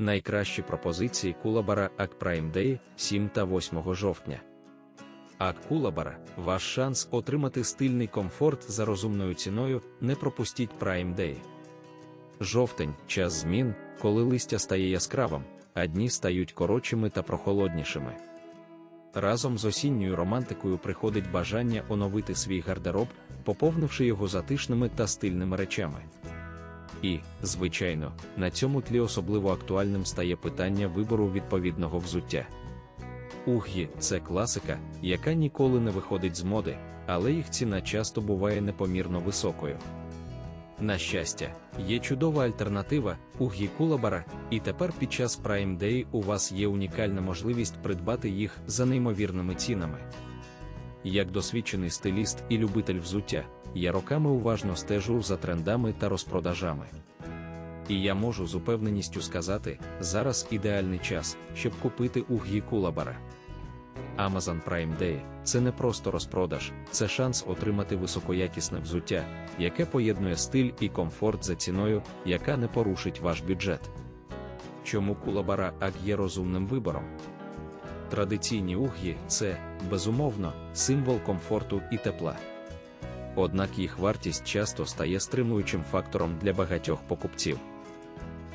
Найкращі пропозиції Кулабара Ак Prime Day 7 та 8 жовтня. Ак Кулабара ваш шанс отримати стильний комфорт за розумною ціною. Не пропустіть Prime Day. Жовтень час змін, коли листя стає яскравим, а дні стають коротшими та прохолоднішими. Разом з осінньою романтикою приходить бажання оновити свій гардероб, поповнивши його затишними та стильними речами. І, звичайно, на цьому тлі особливо актуальним стає питання вибору відповідного взуття. Угі це класика, яка ніколи не виходить з моди, але їх ціна часто буває непомірно високою. На щастя, є чудова альтернатива угі Кулабара, і тепер під час Prime Day у вас є унікальна можливість придбати їх за неймовірними цінами. Як досвідчений стиліст і любитель взуття, я роками уважно стежу за трендами та розпродажами. І я можу з упевненістю сказати, зараз ідеальний час, щоб купити угі Кулабара. Amazon Prime Day це не просто розпродаж, це шанс отримати високоякісне взуття, яке поєднує стиль і комфорт за ціною, яка не порушить ваш бюджет. Чому Кулабара Ак є розумним вибором? Традиційні угі це, безумовно, символ комфорту і тепла. Однак їх вартість часто стає стримуючим фактором для багатьох покупців.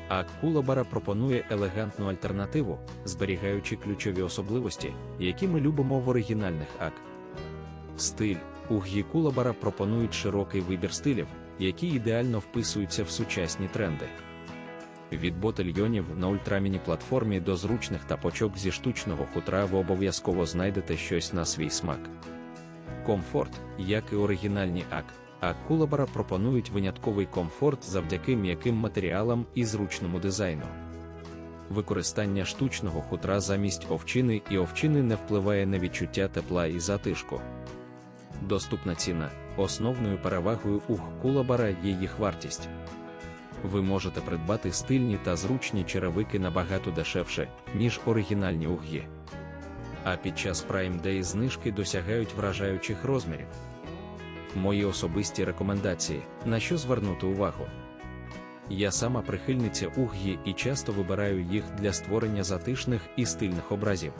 А Кулабара пропонує елегантну альтернативу, зберігаючи ключові особливості, які ми любимо в оригінальних ак. Стиль Угі Кулабара пропонують широкий вибір стилів, які ідеально вписуються в сучасні тренди. Від ботильйонів на ультраміні платформі до зручних тапочок зі штучного хутра ви обов'язково знайдете щось на свій смак. Комфорт, як і оригінальні ак, а Кулабара пропонують винятковий комфорт завдяки м'яким матеріалам і зручному дизайну. Використання штучного хутра замість овчини і овчини не впливає на відчуття тепла і затишку. Доступна ціна. Основною перевагою ух Кулабара є їх вартість. Ви можете придбати стильні та зручні черевики набагато дешевше, ніж оригінальні угі. А під час Prime Day знижки досягають вражаючих розмірів. Мої особисті рекомендації, на що звернути увагу. Я сама прихильниця угі і часто вибираю їх для створення затишних і стильних образів.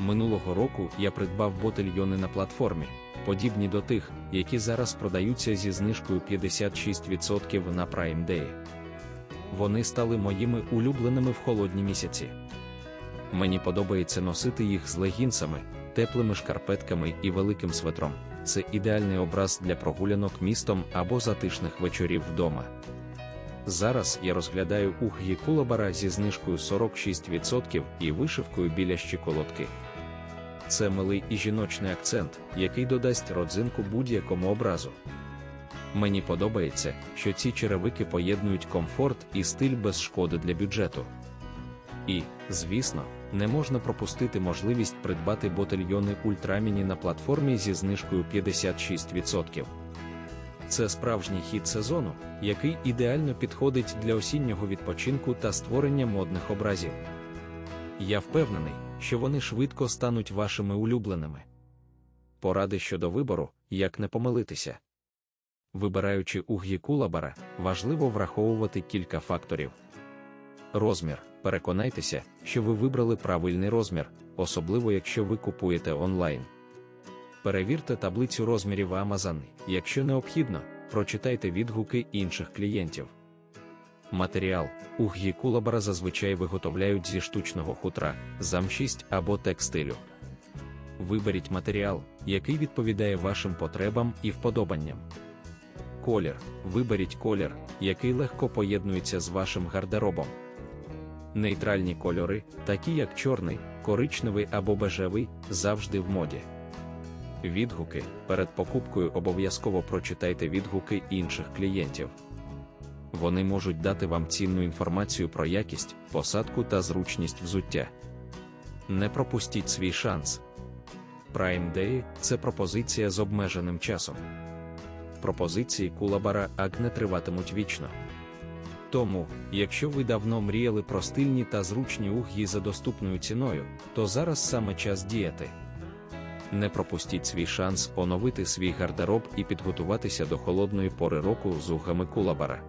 Минулого року я придбав ботильйони на платформі, подібні до тих, які зараз продаються зі знижкою 56% на Prime Day. Вони стали моїми улюбленими в холодні місяці. Мені подобається носити їх з легінсами, теплими шкарпетками і великим светром. Це ідеальний образ для прогулянок містом або затишних вечорів вдома. Зараз я розглядаю угі кулабара зі знижкою 46% і вишивкою біля щиколотки. Це милий і жіночний акцент, який додасть родзинку будь-якому образу. Мені подобається, що ці черевики поєднують комфорт і стиль без шкоди для бюджету. І, звісно, не можна пропустити можливість придбати ботильйони ультраміні на платформі зі знижкою 56%. Це справжній хід сезону, який ідеально підходить для осіннього відпочинку та створення модних образів. Я впевнений, що вони швидко стануть вашими улюбленими. Поради щодо вибору, як не помилитися. Вибираючи угі кулабара, важливо враховувати кілька факторів. Розмір. Переконайтеся, що ви вибрали правильний розмір, особливо якщо ви купуєте онлайн. Перевірте таблицю розмірів Amazon, якщо необхідно, прочитайте відгуки інших клієнтів. Матеріал угі кулабара зазвичай виготовляють зі штучного хутра, замшість або текстилю. Виберіть матеріал, який відповідає вашим потребам і вподобанням. Колір. Виберіть колір, який легко поєднується з вашим гардеробом. Нейтральні кольори, такі як чорний, коричневий або бежевий, завжди в моді. Відгуки перед покупкою обов'язково прочитайте відгуки інших клієнтів. Вони можуть дати вам цінну інформацію про якість, посадку та зручність взуття. Не пропустіть свій шанс. Prime Day – це пропозиція з обмеженим часом. Пропозиції Кулабара Аг не триватимуть вічно. Тому, якщо ви давно мріяли про стильні та зручні угі за доступною ціною, то зараз саме час діяти. Не пропустіть свій шанс оновити свій гардероб і підготуватися до холодної пори року з угами Кулабара.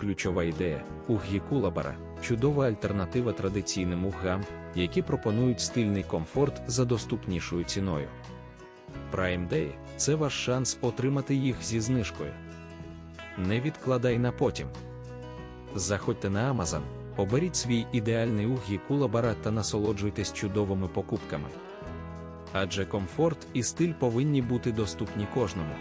Ключова ідея угі Кулабара чудова альтернатива традиційним угам, які пропонують стильний комфорт за доступнішою ціною. Prime Day – це ваш шанс отримати їх зі знижкою. Не відкладай на потім. Заходьте на Amazon, оберіть свій ідеальний угі кулабара та насолоджуйтесь чудовими покупками. Адже комфорт і стиль повинні бути доступні кожному.